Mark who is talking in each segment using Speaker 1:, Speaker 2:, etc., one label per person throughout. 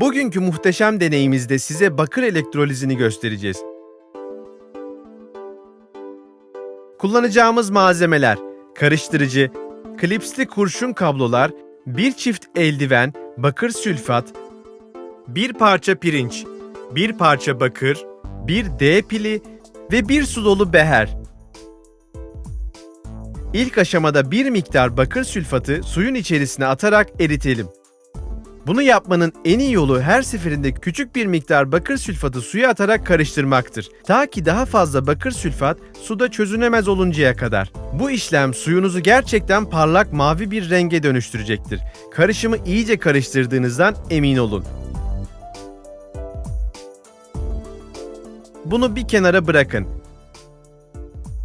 Speaker 1: Bugünkü muhteşem deneyimizde size bakır elektrolizini göstereceğiz. Kullanacağımız malzemeler karıştırıcı, klipsli kurşun kablolar, bir çift eldiven, bakır sülfat, bir parça pirinç, bir parça bakır, bir D pili ve bir su dolu beher. İlk aşamada bir miktar bakır sülfatı suyun içerisine atarak eritelim. Bunu yapmanın en iyi yolu her seferinde küçük bir miktar bakır sülfatı suya atarak karıştırmaktır. Ta ki daha fazla bakır sülfat suda çözünemez oluncaya kadar. Bu işlem suyunuzu gerçekten parlak mavi bir renge dönüştürecektir. Karışımı iyice karıştırdığınızdan emin olun. Bunu bir kenara bırakın.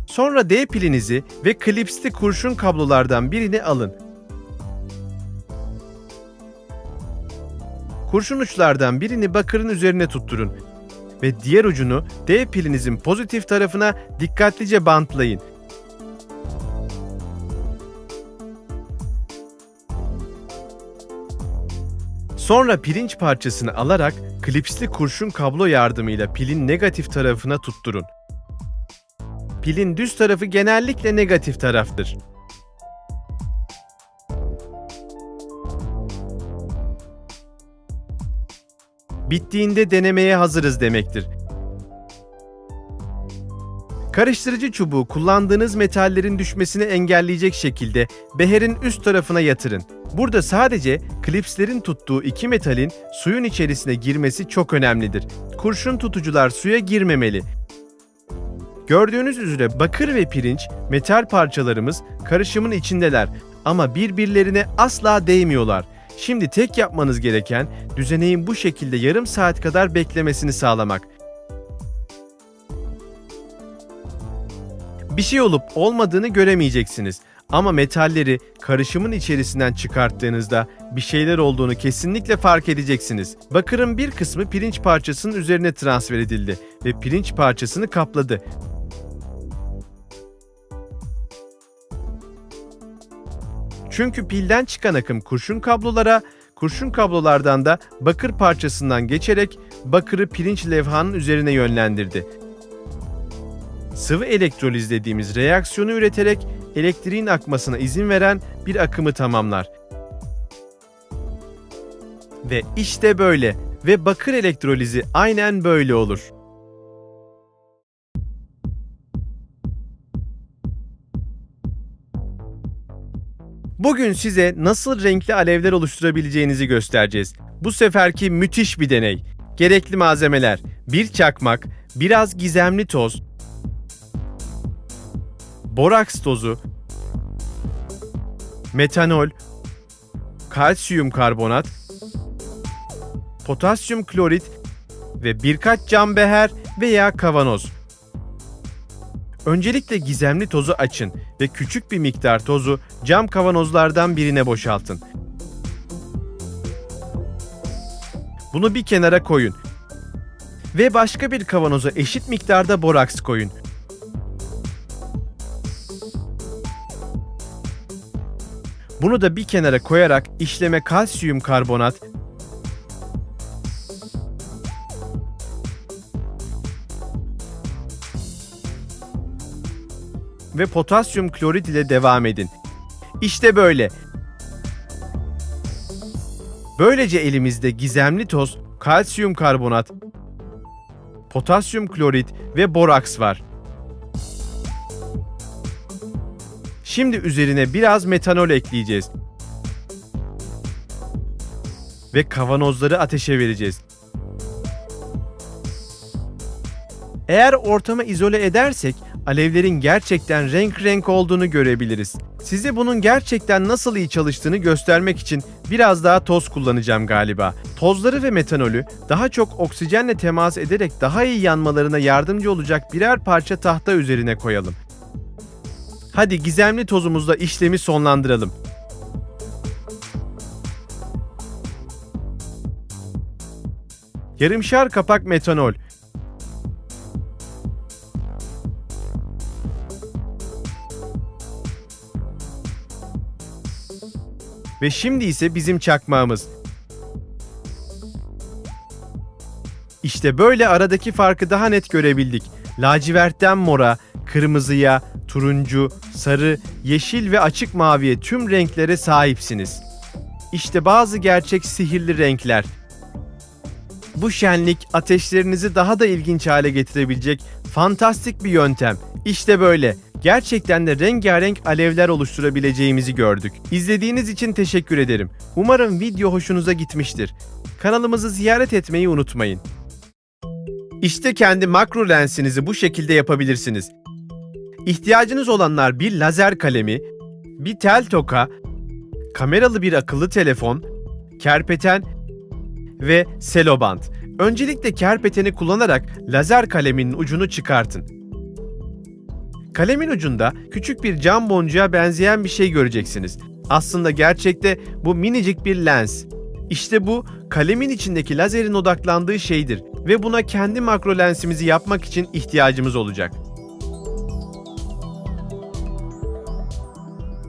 Speaker 1: Sonra D pilinizi ve klipsli kurşun kablolardan birini alın. Kurşun uçlardan birini bakırın üzerine tutturun ve diğer ucunu D pilinizin pozitif tarafına dikkatlice bantlayın. Sonra pirinç parçasını alarak klipsli kurşun kablo yardımıyla pilin negatif tarafına tutturun. Pilin düz tarafı genellikle negatif taraftır. Bittiğinde denemeye hazırız demektir. Karıştırıcı çubuğu kullandığınız metallerin düşmesini engelleyecek şekilde beherin üst tarafına yatırın. Burada sadece klipslerin tuttuğu iki metalin suyun içerisine girmesi çok önemlidir. Kurşun tutucular suya girmemeli. Gördüğünüz üzere bakır ve pirinç metal parçalarımız karışımın içindeler ama birbirlerine asla değmiyorlar. Şimdi tek yapmanız gereken düzeneğin bu şekilde yarım saat kadar beklemesini sağlamak. Bir şey olup olmadığını göremeyeceksiniz. Ama metalleri karışımın içerisinden çıkarttığınızda bir şeyler olduğunu kesinlikle fark edeceksiniz. Bakırın bir kısmı pirinç parçasının üzerine transfer edildi ve pirinç parçasını kapladı. Çünkü pilden çıkan akım kurşun kablolara, kurşun kablolardan da bakır parçasından geçerek bakırı pirinç levhanın üzerine yönlendirdi. Sıvı elektroliz dediğimiz reaksiyonu üreterek elektriğin akmasına izin veren bir akımı tamamlar. Ve işte böyle ve bakır elektrolizi aynen böyle olur. Bugün size nasıl renkli alevler oluşturabileceğinizi göstereceğiz. Bu seferki müthiş bir deney. Gerekli malzemeler: bir çakmak, biraz gizemli toz, boraks tozu, metanol, kalsiyum karbonat, potasyum klorit ve birkaç cam beher veya kavanoz. Öncelikle gizemli tozu açın ve küçük bir miktar tozu cam kavanozlardan birine boşaltın. Bunu bir kenara koyun ve başka bir kavanoza eşit miktarda boraks koyun. Bunu da bir kenara koyarak işleme kalsiyum karbonat ve potasyum klorit ile devam edin. İşte böyle. Böylece elimizde gizemli toz, kalsiyum karbonat, potasyum klorit ve boraks var. Şimdi üzerine biraz metanol ekleyeceğiz. Ve kavanozları ateşe vereceğiz. Eğer ortamı izole edersek alevlerin gerçekten renk renk olduğunu görebiliriz. Size bunun gerçekten nasıl iyi çalıştığını göstermek için biraz daha toz kullanacağım galiba. Tozları ve metanolü daha çok oksijenle temas ederek daha iyi yanmalarına yardımcı olacak birer parça tahta üzerine koyalım. Hadi gizemli tozumuzla işlemi sonlandıralım. Yarımşar kapak metanol. Ve şimdi ise bizim çakmağımız. İşte böyle aradaki farkı daha net görebildik. Lacivertten mora, kırmızıya, turuncu, sarı, yeşil ve açık maviye tüm renklere sahipsiniz. İşte bazı gerçek sihirli renkler. Bu şenlik ateşlerinizi daha da ilginç hale getirebilecek fantastik bir yöntem. İşte böyle. Gerçekten de rengarenk alevler oluşturabileceğimizi gördük. İzlediğiniz için teşekkür ederim. Umarım video hoşunuza gitmiştir. Kanalımızı ziyaret etmeyi unutmayın. İşte kendi makro lensinizi bu şekilde yapabilirsiniz. İhtiyacınız olanlar bir lazer kalemi, bir tel toka, kameralı bir akıllı telefon, kerpeten ve seloband. Öncelikle kerpeteni kullanarak lazer kaleminin ucunu çıkartın. Kalemin ucunda küçük bir cam boncuğa benzeyen bir şey göreceksiniz. Aslında gerçekte bu minicik bir lens. İşte bu kalemin içindeki lazerin odaklandığı şeydir ve buna kendi makro lensimizi yapmak için ihtiyacımız olacak.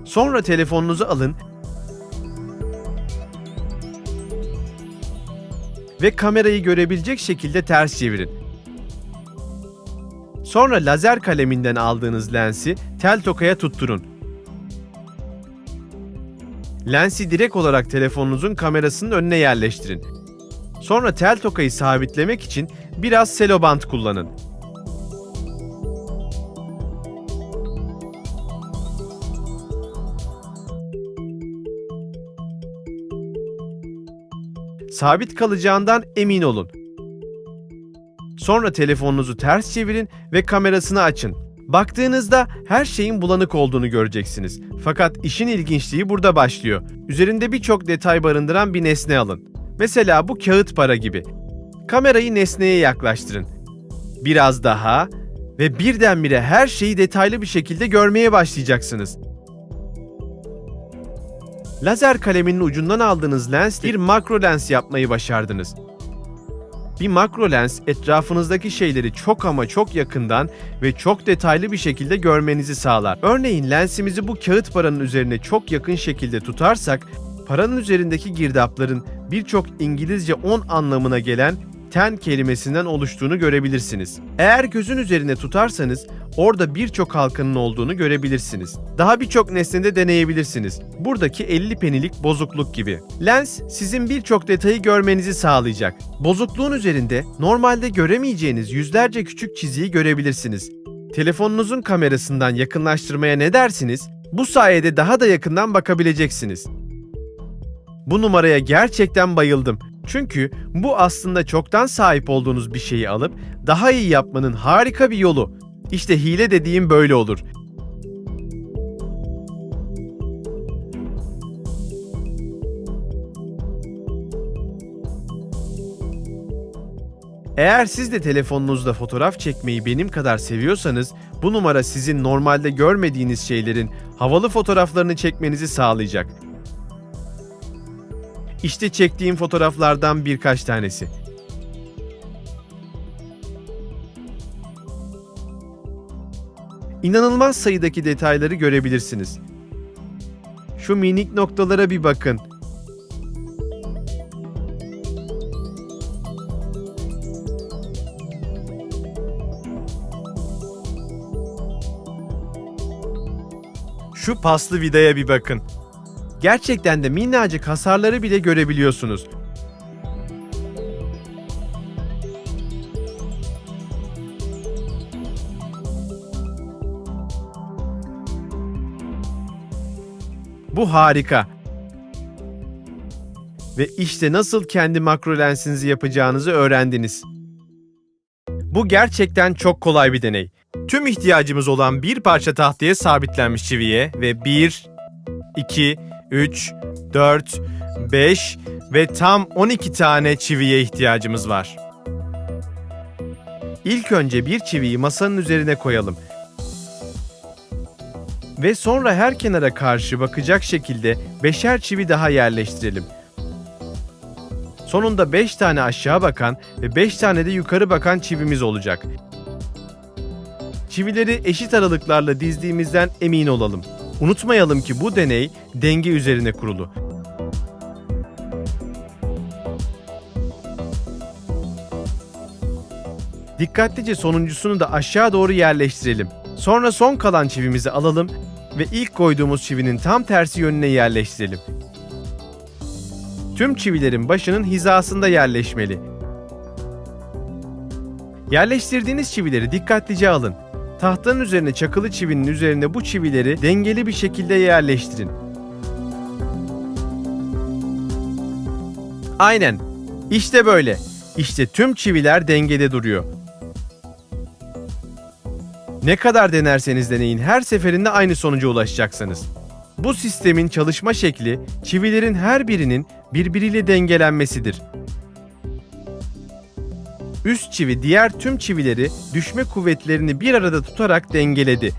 Speaker 1: Sonra telefonunuzu alın ve kamerayı görebilecek şekilde ters çevirin. Sonra lazer kaleminden aldığınız lensi tel tokaya tutturun. Lensi direkt olarak telefonunuzun kamerasının önüne yerleştirin. Sonra tel tokayı sabitlemek için biraz selobant kullanın. Sabit kalacağından emin olun. Sonra telefonunuzu ters çevirin ve kamerasını açın. Baktığınızda her şeyin bulanık olduğunu göreceksiniz. Fakat işin ilginçliği burada başlıyor. Üzerinde birçok detay barındıran bir nesne alın. Mesela bu kağıt para gibi. Kamerayı nesneye yaklaştırın. Biraz daha ve birdenbire her şeyi detaylı bir şekilde görmeye başlayacaksınız. Lazer kaleminin ucundan aldığınız lens bir makro lens yapmayı başardınız. Bir makro lens etrafınızdaki şeyleri çok ama çok yakından ve çok detaylı bir şekilde görmenizi sağlar. Örneğin lensimizi bu kağıt paranın üzerine çok yakın şekilde tutarsak, paranın üzerindeki girdapların birçok İngilizce 10 anlamına gelen ten kelimesinden oluştuğunu görebilirsiniz. Eğer gözün üzerine tutarsanız orada birçok halkanın olduğunu görebilirsiniz. Daha birçok nesnede deneyebilirsiniz. Buradaki 50 penilik bozukluk gibi. Lens sizin birçok detayı görmenizi sağlayacak. Bozukluğun üzerinde normalde göremeyeceğiniz yüzlerce küçük çiziyi görebilirsiniz. Telefonunuzun kamerasından yakınlaştırmaya ne dersiniz? Bu sayede daha da yakından bakabileceksiniz. Bu numaraya gerçekten bayıldım. Çünkü bu aslında çoktan sahip olduğunuz bir şeyi alıp daha iyi yapmanın harika bir yolu. İşte hile dediğim böyle olur. Eğer siz de telefonunuzda fotoğraf çekmeyi benim kadar seviyorsanız bu numara sizin normalde görmediğiniz şeylerin havalı fotoğraflarını çekmenizi sağlayacak. İşte çektiğim fotoğraflardan birkaç tanesi. İnanılmaz sayıdaki detayları görebilirsiniz. Şu minik noktalara bir bakın. Şu paslı vidaya bir bakın. Gerçekten de minnacık hasarları bile görebiliyorsunuz. Bu harika. Ve işte nasıl kendi makro lensinizi yapacağınızı öğrendiniz. Bu gerçekten çok kolay bir deney. Tüm ihtiyacımız olan bir parça tahtaya sabitlenmiş çiviye ve 1, 2, 3, 4, 5 ve tam 12 tane çiviye ihtiyacımız var. İlk önce bir çiviyi masanın üzerine koyalım. Ve sonra her kenara karşı bakacak şekilde beşer çivi daha yerleştirelim. Sonunda 5 tane aşağı bakan ve 5 tane de yukarı bakan çivimiz olacak. Çivileri eşit aralıklarla dizdiğimizden emin olalım. Unutmayalım ki bu deney denge üzerine kurulu. Dikkatlice sonuncusunu da aşağı doğru yerleştirelim. Sonra son kalan çivimizi alalım ve ilk koyduğumuz çivinin tam tersi yönüne yerleştirelim. Tüm çivilerin başının hizasında yerleşmeli. Yerleştirdiğiniz çivileri dikkatlice alın. Tahtanın üzerine çakılı çivinin üzerine bu çivileri dengeli bir şekilde yerleştirin. Aynen. İşte böyle. İşte tüm çiviler dengede duruyor. Ne kadar denerseniz deneyin her seferinde aynı sonuca ulaşacaksınız. Bu sistemin çalışma şekli çivilerin her birinin birbiriyle dengelenmesidir. Üst çivi diğer tüm çivileri düşme kuvvetlerini bir arada tutarak dengeledi.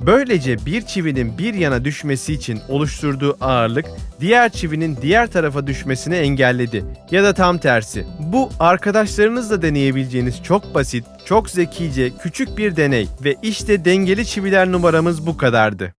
Speaker 1: Böylece bir çivinin bir yana düşmesi için oluşturduğu ağırlık diğer çivinin diğer tarafa düşmesini engelledi ya da tam tersi. Bu arkadaşlarınızla deneyebileceğiniz çok basit, çok zekice, küçük bir deney ve işte dengeli çiviler numaramız bu kadardı.